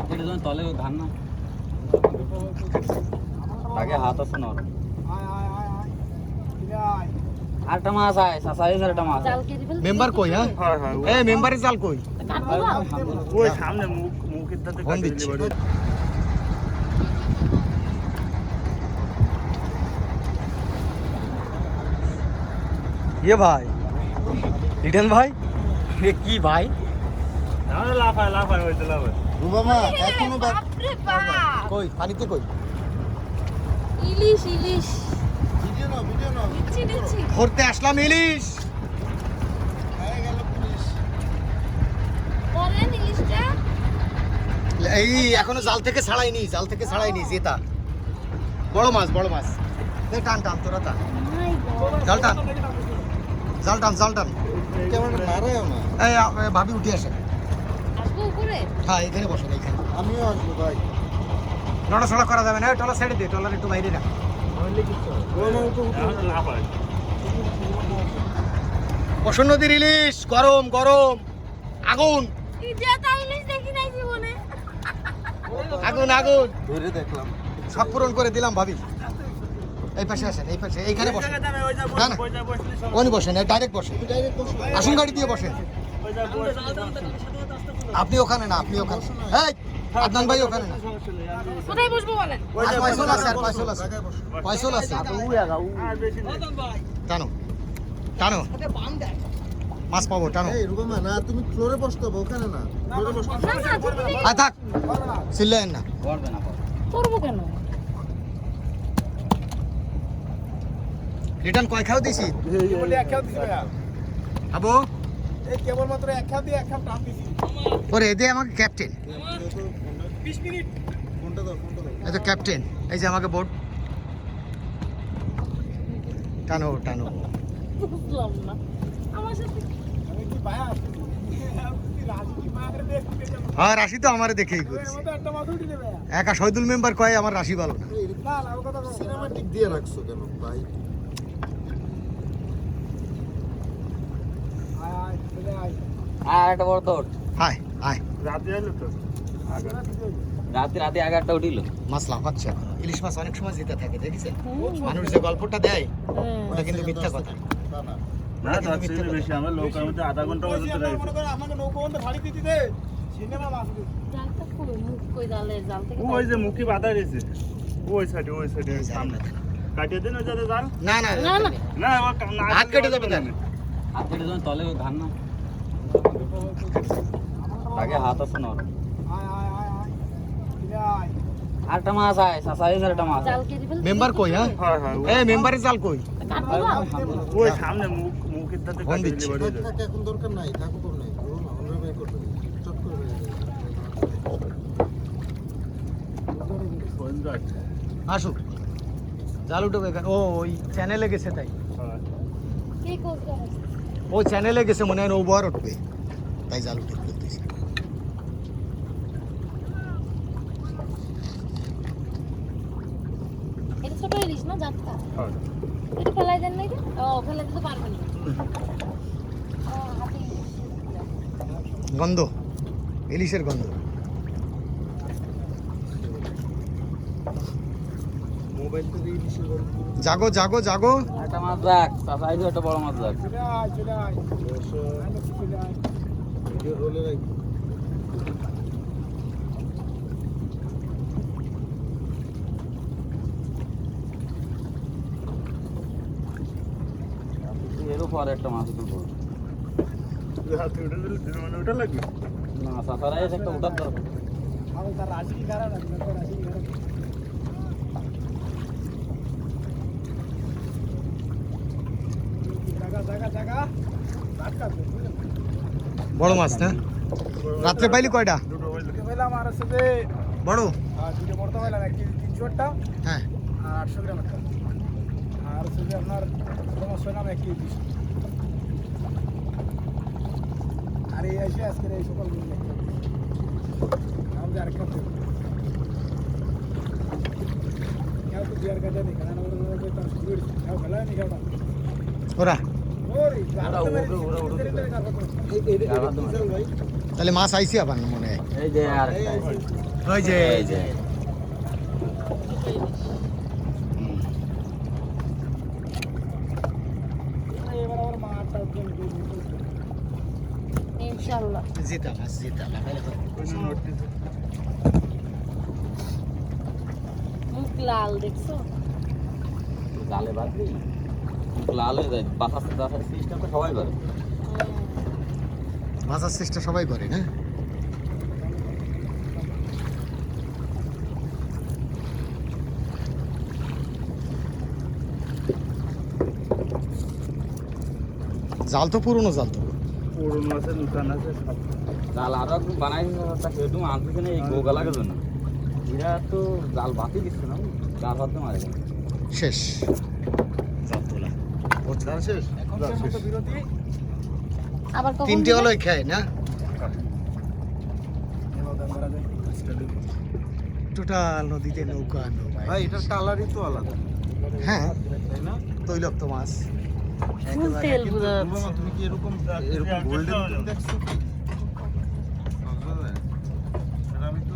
হাতের জন্য তলে ধান না? আগে হাত আছে না? আরেকটা মাছ আয় সাসাইজ একটা মাছ। মেম্বার কই হ্যাঁ? হয় হয় এ মেম্বারের জাল কই? ওই সামনে মুখ মুখের তাতে ফোন দিচ্ছি। ইয়ে ভাই রিটার্ন ভাই? কি ভাই? লাফায় লাফায় হইতে লাফায়। রুবামা এখনও বাপরে বাপ! কই পানিতে কই? ইলিশ ইলিশ। ধরতে আসলাম ইলিশ। এই এখনও জাল থেকে ছাড়াইনি জাল থেকে ছাড়াইনি জেতা। বড় মাছ বড় মাছ। টান টান তোরা টান। জাল টান। জাল টান জাল টান। ভাবি উঠে আসে। হ্যাঁ এখানে বসেন এইখানে আমিও আসব ভাই। নড়াচড়া করা যাবে না? টলার সাইডে দে টলার একটু বাইরে রাখ। বসন নদীর ইলিশ গরম গরম। আগুন। এই যে তাল ইলিশ দেখি নাই জীবনে। আগুন আগুন। ধরে দেখলাম। সব পূরণ করে দিলাম ভাবি। এই পাশে আসেন এই পাশে এইখানে বসেন। না, না। ওখানে বসেন ডাইরেক্ট বসেন। আসুন গাড়ি দিয়ে বসেন। আপনি ওখানে না আপনি ওখানে। এই আদনান ভাই ওখানে না। কোথায় বসবো বলেন? ওই আর যা পয়সল আছে আর পয়সল আছে পয়সল আছে আর বেশি নেই। টানো। টানো। মাছ পাবো টানো। এই রুবামা না তুমি ফ্লোরে বসতে হবে ওখানে না। ফ্লোরে বসতে থাক। না। করব কেন? রিটার্ন কয় খাও দিছি? আবু কেবলমাত্র এক দিয়ে এক খাপ টান দিছি। ওরে এদে আমাকে ক্যাপ্টেন ফোনটা দাও ফোনটা দাও। এই তো ক্যাপ্টেন এই যে আমাকে বোর্ড টানো টানো। বুঝলাম না। আমার সাথে আমি কি পায়া রাজু কি মায়ের দেখতে আর রাশি তো আমারে দেখেই করছে। মতো একটা মাথা উঠে দেবে একা শহীদুল মেম্বার কয় আমার রাশি ভালো না। সিনেমাটিক দিয়ে রাখছো কেন? ভাই আয় আয় চলে আয় আর একটা বড় তোর আয় আয় রাতে এলো তো? রাতে রাতে আগে উঠিল। মাছ লাফাচ্ছে এখন। ইলিশ মাছ অনেক সময় যেতে থাকে দেখেছেন? মানুষ যে গল্পটা দেয়। ওটা কিন্তু মিথ্যা কথা। না না না তার থেকে বেশি আমরা লোকের মধ্যে আধা ঘণ্টা মতো চলে গেছে আমাকে নৌকো বন্ধ ভাড়ি দিতে দে। সিনেমা মাছ জালটা কই মুখ কই জালে জাল থেকে ওই যে মুখি বাধা গেছে ওই সাইডে ওই সাইডে সামনে। কাটিয়ে দেন ওই যাতে জাল। না না না, না। না ও কা- না হাত কেটে যাবে তলে ধান না আগে হাত আছে না? আয় আরেকটা মাছ আয় সাসাইজ একটা মাছ জাল কেটে ফেলতে মেম্বার কই হ্যাঁ? হয় হয়। এ মেম্বারের জাল কই? ওই সামনে মুখ মুখের কাটিয়ে দিচ্ছি। দিলে বেরিয়ে এখন দরকার নাই থাকো তোর নাই। ও বের করতে চট করে বের আসুক। জাল উঠবে। ও ওই চ্যানেলে গেছে তাই। হয়। কে করতে? ও চ্যানেলে গেছে মনে হয় ওভার উঠবে। তাই জাল উঠে ফেলতেছে। ছোট ইলিশ না জাতটা এটা ফেলাই দেন নাকি? ও ফেলাই দিতে পারবেন না। ও, হাতে ইলিশ। গন্ধ ইলিশের গন্ধ মোবাইল থেকে ইলিশের গল্প জাগো জাগো জাগো। একটা মাছ দেখ সাসাইজ একটা বড় মাছ দেখ চলে আয় চলে আয় আমি চলে আয় ভিডিও রোলে রাখ পরে একটা মাছ তুলবো না সাসাইজ একটা উঠার দরকার। আমি তার রাশি রাশি বড় মাছ না রাত্রে পাইলি কয়টা দুটো হইল দুটো পেলাম আর হচ্ছে যে বড় আর দুটো বড়টা পেলাম এক কেজি তিনশো একটা হ্যাঁ আর আটশো গ্রাম একটা আর হচ্ছে যে আপনার ছোটো মাছ পেলাম এক কেজি দুশো আর এই এসে আজকের এই সকাল বুঝলে আমি আর একটা কেউ তো বিয়ার কাজে নেই কারণ ওর তার শুরু কেউ খেলা নেই খেলা ওরা ওরে ওরা উঠে ওরা উঠে কার মাধ্যমে? তাহলে মাছ আইসি আবার মনে হয়? এই যে আছে। ওই যে। এই যে। ইনশাআল্লাহ। জেতা মাছ জেতা। মুখ লাল দেখছ? জালে বাদ লাল হয়ে বাতাস তো সবাই করে। মাছের চেষ্টা সবাই করে না জাল তো পুরনো জাল তো। পুরনো আছে নতুন আছে সব। জাল আরও একদম বানাই তা সেটু আনতেছে না এই গোগা লাগার জন্য এরা তো জাল বাতি দিচ্ছে না জাল বাদ মারে শেষ। জাল তোলা। শেষ? এখন বিরতি। আবার কখন তিনটে হলো খায় না? টোটাল নদীতে নৌকা নৌকা। ভাই এটা কালারই তো আলাদা। হ্যাঁ তৈলক্ত মাছ। তুমি কি এরকম এরকম গোল্ডেন দেখছ? আচ্ছা, আমি তো